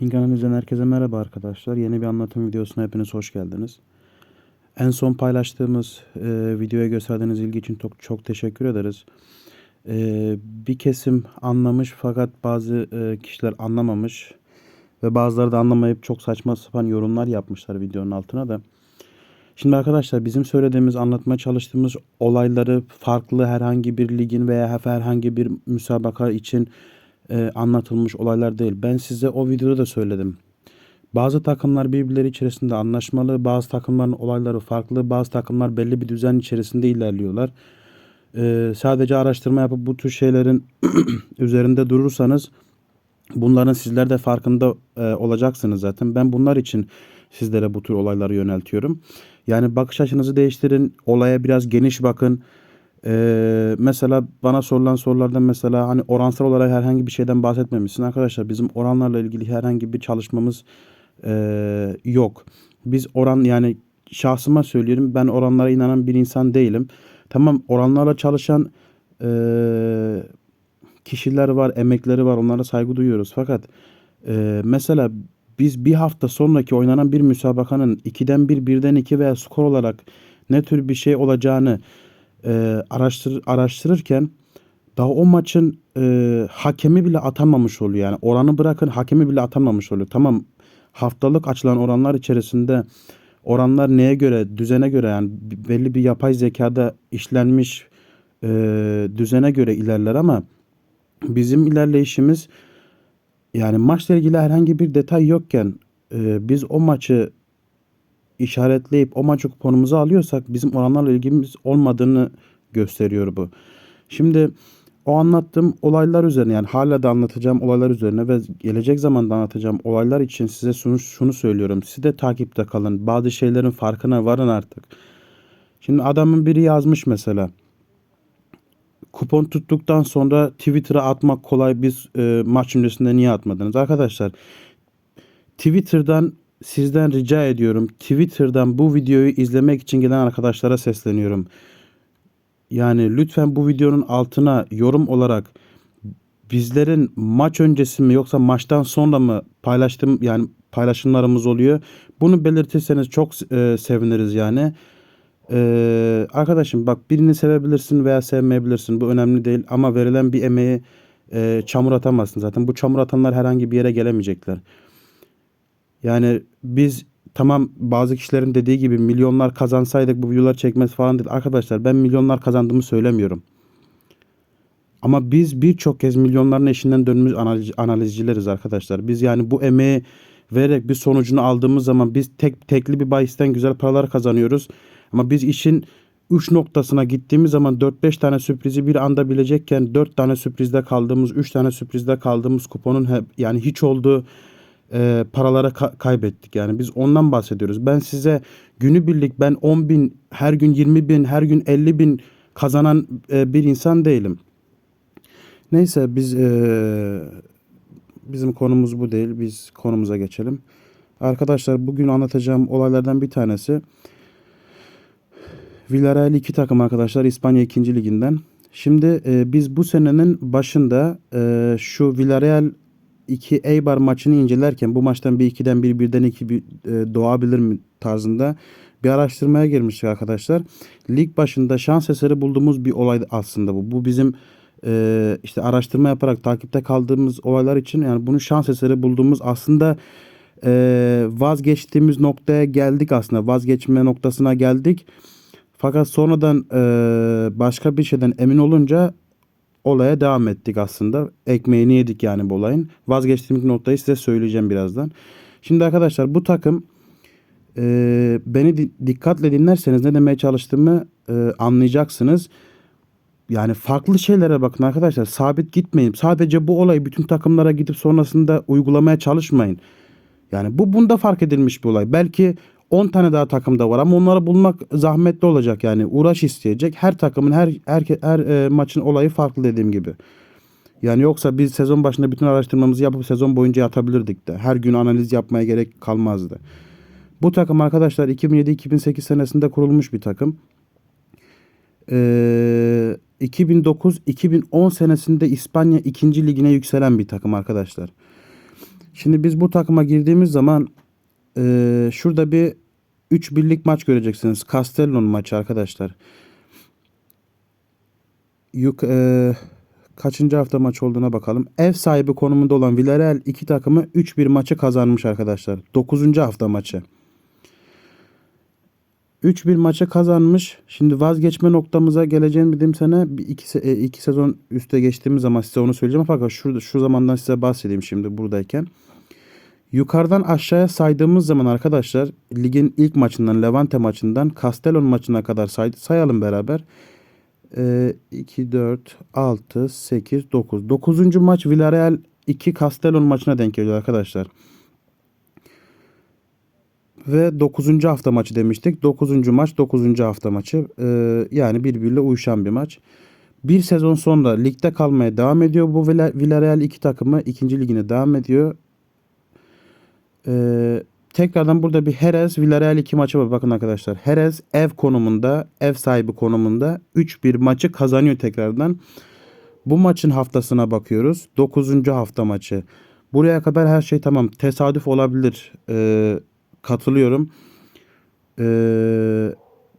Ping Analiz'den herkese merhaba arkadaşlar. Yeni bir anlatım videosuna hepiniz hoş geldiniz. En son paylaştığımız e, videoya gösterdiğiniz ilgi için çok, çok teşekkür ederiz. E, bir kesim anlamış fakat bazı e, kişiler anlamamış ve bazıları da anlamayıp çok saçma sapan yorumlar yapmışlar videonun altına da. Şimdi arkadaşlar bizim söylediğimiz, anlatmaya çalıştığımız olayları farklı herhangi bir ligin veya herhangi bir müsabaka için e, anlatılmış olaylar değil. Ben size o videoda da söyledim. Bazı takımlar birbirleri içerisinde anlaşmalı, bazı takımların olayları farklı, bazı takımlar belli bir düzen içerisinde ilerliyorlar. E, sadece araştırma yapıp bu tür şeylerin üzerinde durursanız bunların sizler de farkında e, olacaksınız zaten. Ben bunlar için sizlere bu tür olayları yöneltiyorum. Yani bakış açınızı değiştirin, olaya biraz geniş bakın. Ee, mesela bana sorulan sorulardan mesela hani oransal olarak herhangi bir şeyden bahsetmemişsin. Arkadaşlar bizim oranlarla ilgili herhangi bir çalışmamız e, yok. Biz oran yani şahsıma söylüyorum ben oranlara inanan bir insan değilim. Tamam oranlarla çalışan e, kişiler var, emekleri var onlara saygı duyuyoruz. Fakat e, mesela biz bir hafta sonraki oynanan bir müsabakanın 2'den 1, 1'den 2 veya skor olarak ne tür bir şey olacağını e, araştır, araştırırken daha o maçın e, hakemi bile atanmamış oluyor. Yani oranı bırakın hakemi bile atanmamış oluyor. Tamam haftalık açılan oranlar içerisinde oranlar neye göre, düzene göre yani belli bir yapay zekada işlenmiş e, düzene göre ilerler ama bizim ilerleyişimiz yani maçla ilgili herhangi bir detay yokken e, biz o maçı işaretleyip o maçı kuponumuzu alıyorsak bizim oranlarla ilgimiz olmadığını gösteriyor bu. Şimdi o anlattığım olaylar üzerine yani hala da anlatacağım olaylar üzerine ve gelecek zamanda anlatacağım olaylar için size şunu, şunu söylüyorum. Siz de takipte kalın. Bazı şeylerin farkına varın artık. Şimdi adamın biri yazmış mesela. Kupon tuttuktan sonra Twitter'a atmak kolay. Biz e, maç öncesinde niye atmadınız? Arkadaşlar Twitter'dan sizden rica ediyorum. Twitter'dan bu videoyu izlemek için gelen arkadaşlara sesleniyorum. Yani lütfen bu videonun altına yorum olarak bizlerin maç öncesi mi yoksa maçtan sonra mı paylaştım yani paylaşımlarımız oluyor. Bunu belirtirseniz çok e, seviniriz yani. Ee, arkadaşım bak birini sevebilirsin veya sevmeyebilirsin. Bu önemli değil ama verilen bir emeği e, çamur atamazsın. Zaten bu çamur atanlar herhangi bir yere gelemeyecekler. Yani biz tamam bazı kişilerin dediği gibi milyonlar kazansaydık bu videoları çekmez falan dedi. Arkadaşlar ben milyonlar kazandığımı söylemiyorum. Ama biz birçok kez milyonların eşinden dönmüş analiz, analizcileriz arkadaşlar. Biz yani bu emeği vererek bir sonucunu aldığımız zaman biz tek tekli bir bahisten güzel paralar kazanıyoruz. Ama biz işin 3 noktasına gittiğimiz zaman 4-5 tane sürprizi bir anda bilecekken 4 tane sürprizde kaldığımız, 3 tane sürprizde kaldığımız kuponun hep, yani hiç olduğu e, paralara ka- kaybettik. Yani biz ondan bahsediyoruz. Ben size günübirlik ben 10 bin, her gün 20 bin, her gün 50 bin kazanan e, bir insan değilim. Neyse biz e, bizim konumuz bu değil. Biz konumuza geçelim. Arkadaşlar bugün anlatacağım olaylardan bir tanesi Villarreal iki takım arkadaşlar İspanya 2. liginden. Şimdi e, biz bu senenin başında e, şu Villarreal 2 Eibar maçını incelerken bu maçtan bir 2'den bir birden 2 bir, e, doğabilir mi tarzında bir araştırmaya girmiştik arkadaşlar. Lig başında şans eseri bulduğumuz bir olay aslında bu. Bu bizim e, işte araştırma yaparak takipte kaldığımız olaylar için yani bunu şans eseri bulduğumuz aslında e, vazgeçtiğimiz noktaya geldik aslında. Vazgeçme noktasına geldik. Fakat sonradan e, başka bir şeyden emin olunca olaya devam ettik aslında. Ekmeğini yedik yani bu olayın. Vazgeçtiğimiz noktayı size söyleyeceğim birazdan. Şimdi arkadaşlar bu takım e, beni di- dikkatle dinlerseniz ne demeye çalıştığımı e, anlayacaksınız. Yani farklı şeylere bakın arkadaşlar. Sabit gitmeyin. Sadece bu olayı bütün takımlara gidip sonrasında uygulamaya çalışmayın. Yani bu bunda fark edilmiş bir olay. Belki 10 tane daha takımda var ama onları bulmak zahmetli olacak yani uğraş isteyecek. Her takımın her her, her e, maçın olayı farklı dediğim gibi. Yani yoksa biz sezon başında bütün araştırmamızı yapıp sezon boyunca yatabilirdik de. Her gün analiz yapmaya gerek kalmazdı. Bu takım arkadaşlar 2007-2008 senesinde kurulmuş bir takım. Ee, 2009-2010 senesinde İspanya 2. ligine yükselen bir takım arkadaşlar. Şimdi biz bu takıma girdiğimiz zaman eee, şurada bir 3 birlik maç göreceksiniz. Castellon maçı arkadaşlar. Yuk, eee, kaçıncı hafta maç olduğuna bakalım. Ev sahibi konumunda olan Villarreal iki takımı 3-1 maçı kazanmış arkadaşlar. 9. hafta maçı. 3-1 maçı kazanmış. Şimdi vazgeçme noktamıza geleceğim dediğim sene iki, e, iki sezon üste geçtiğimiz zaman size onu söyleyeceğim. Fakat şu, şu zamandan size bahsedeyim şimdi buradayken. Yukarıdan aşağıya saydığımız zaman arkadaşlar ligin ilk maçından Levante maçından Castellon maçına kadar say, sayalım beraber. Ee, 2, 4, 6, 8, 9. 9. maç Villarreal 2 Castellon maçına denk geliyor arkadaşlar. Ve 9. hafta maçı demiştik. 9. maç 9. hafta maçı. Ee, yani birbiriyle uyuşan bir maç. Bir sezon sonra ligde kalmaya devam ediyor bu Villa- Villarreal iki takımı. ikinci ligine devam ediyor. Ee, tekrardan burada bir Jerez Villarreal 2 maçı var. Bakın arkadaşlar. Jerez ev konumunda, ev sahibi konumunda 3-1 maçı kazanıyor tekrardan. Bu maçın haftasına bakıyoruz. 9. hafta maçı. Buraya kadar her şey tamam. Tesadüf olabilir. Ee, katılıyorum. Ee,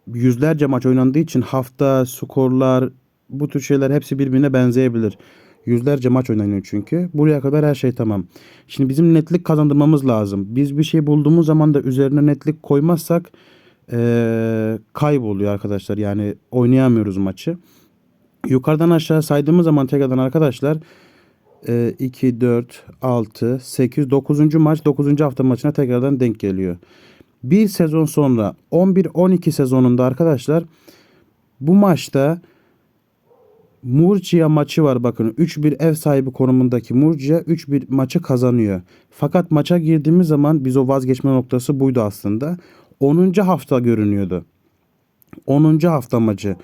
yüzlerce maç oynandığı için hafta, skorlar, bu tür şeyler hepsi birbirine benzeyebilir. Yüzlerce maç oynanıyor çünkü. Buraya kadar her şey tamam. Şimdi bizim netlik kazandırmamız lazım. Biz bir şey bulduğumuz zaman da üzerine netlik koymazsak ee, kayboluyor arkadaşlar. Yani oynayamıyoruz maçı. Yukarıdan aşağı saydığımız zaman tekrardan arkadaşlar e, 2, 4, 6, 8, 9. maç 9. hafta maçına tekrardan denk geliyor. Bir sezon sonra 11-12 sezonunda arkadaşlar bu maçta Murcia maçı var bakın. 3-1 ev sahibi konumundaki Murcia 3-1 maçı kazanıyor. Fakat maça girdiğimiz zaman biz o vazgeçme noktası buydu aslında. 10. hafta görünüyordu. 10. hafta maçı.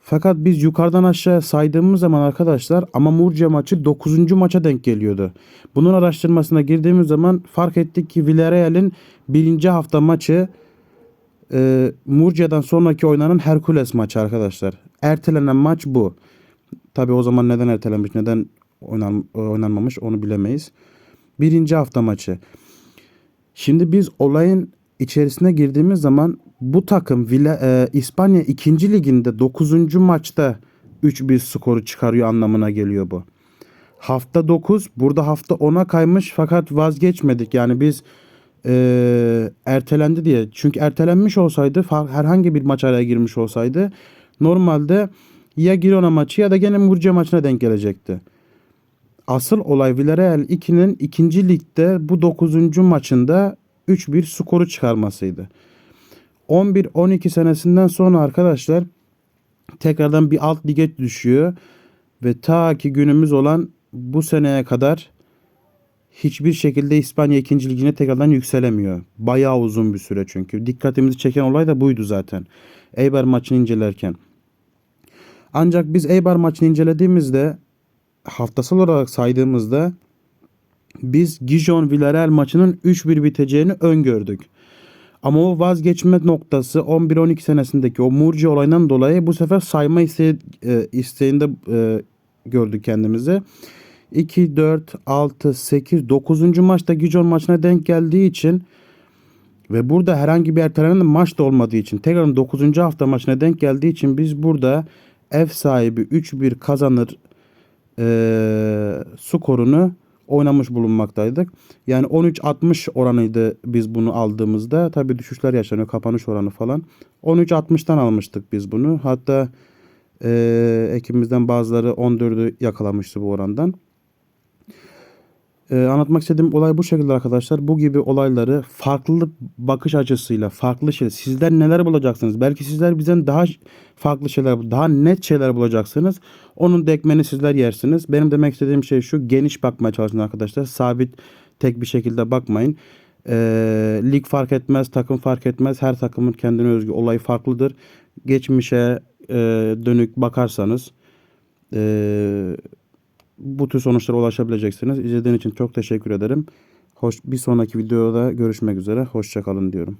Fakat biz yukarıdan aşağı saydığımız zaman arkadaşlar ama Murcia maçı 9. maça denk geliyordu. Bunun araştırmasına girdiğimiz zaman fark ettik ki Villarreal'in 1. hafta maçı e, Murcia'dan sonraki oynanan Hercules maçı arkadaşlar. Ertelenen maç bu. Tabi o zaman neden ertelenmiş, neden oynan, oynanmamış onu bilemeyiz. Birinci hafta maçı. Şimdi biz olayın içerisine girdiğimiz zaman bu takım Villa, e, İspanya 2. liginde 9. maçta 3-1 skoru çıkarıyor anlamına geliyor bu. Hafta 9 burada hafta 10'a kaymış fakat vazgeçmedik. Yani biz e, ertelendi diye. Çünkü ertelenmiş olsaydı herhangi bir maç araya girmiş olsaydı normalde ya Girona maçı ya da gene Murcia maçına denk gelecekti. Asıl olay Villarreal 2'nin ikinci ligde bu 9. maçında 3-1 skoru çıkarmasıydı. 11-12 senesinden sonra arkadaşlar tekrardan bir alt lige düşüyor ve ta ki günümüz olan bu seneye kadar hiçbir şekilde İspanya 2. ligine tekrardan yükselemiyor. Bayağı uzun bir süre çünkü. Dikkatimizi çeken olay da buydu zaten. Eibar maçını incelerken. Ancak biz Eibar maçını incelediğimizde haftasal olarak saydığımızda biz Gijon Villarreal maçının 3-1 biteceğini öngördük. Ama o vazgeçme noktası 11-12 senesindeki o Murci olayından dolayı bu sefer sayma iste, isteğinde e, gördük kendimizi. 2, 4, 6, 8, 9. maçta Gijon maçına denk geldiği için ve burada herhangi bir ertelenen maç da olmadığı için tekrar 9. hafta maçına denk geldiği için biz burada ev sahibi 3-1 kazanır e, skorunu oynamış bulunmaktaydık. Yani 13-60 oranıydı biz bunu aldığımızda. Tabii düşüşler yaşanıyor kapanış oranı falan. 13-60'tan almıştık biz bunu. Hatta e, ekibimizden bazıları 14'ü yakalamıştı bu orandan. Ee, anlatmak istediğim olay bu şekilde arkadaşlar. Bu gibi olayları farklı bakış açısıyla, farklı şey. Sizler neler bulacaksınız? Belki sizler bizden daha farklı şeyler, daha net şeyler bulacaksınız. Onun dekmeni sizler yersiniz. Benim demek istediğim şey şu. Geniş bakmaya çalışın arkadaşlar. Sabit tek bir şekilde bakmayın. Ee, lig fark etmez, takım fark etmez. Her takımın kendine özgü olayı farklıdır. Geçmişe e, dönük bakarsanız e, bu tür sonuçlara ulaşabileceksiniz. İzlediğiniz için çok teşekkür ederim. Hoş, bir sonraki videoda görüşmek üzere. Hoşçakalın diyorum.